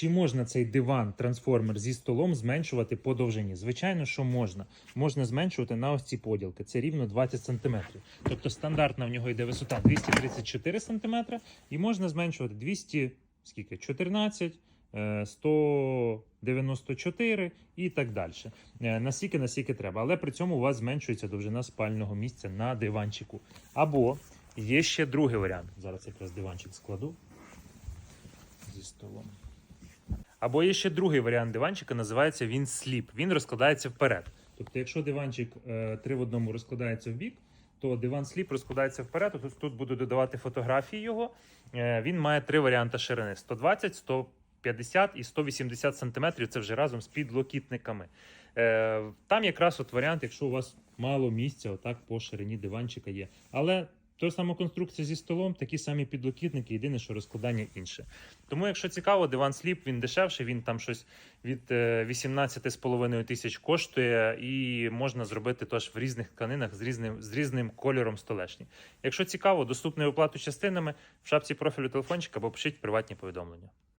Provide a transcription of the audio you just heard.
Чи можна цей диван трансформер зі столом зменшувати по довжині? Звичайно, що можна. Можна зменшувати на ось ці поділки. Це рівно 20 см. Тобто стандартна в нього йде висота 234 см, і можна зменшувати 200, скільки? 14, е, 194 і так далі. Е, Настільки, настільки треба. Але при цьому у вас зменшується довжина спального місця на диванчику. Або є ще другий варіант. Зараз якраз диванчик складу зі столом. Або є ще другий варіант диванчика, називається він сліп. Він розкладається вперед. Тобто, якщо диванчик е, три в одному розкладається в бік, то диван сліп розкладається вперед. Тут, тут буду додавати фотографії його. Е, він має три варіанти ширини: 120, 150 і 180 сантиметрів. Це вже разом з підлокітниками. Е, там якраз от варіант, якщо у вас мало місця, отак по ширині диванчика є. Але та сама конструкція зі столом, такі самі підлокітники, єдине, що розкладання інше. Тому, якщо цікаво, диван сліп він дешевший, він там щось від е, 18,5 тисяч коштує, і можна зробити теж в різних тканинах з різним, з різним кольором столешні. Якщо цікаво, доступний оплату частинами в шапці профілю телефончика або пишіть приватні повідомлення.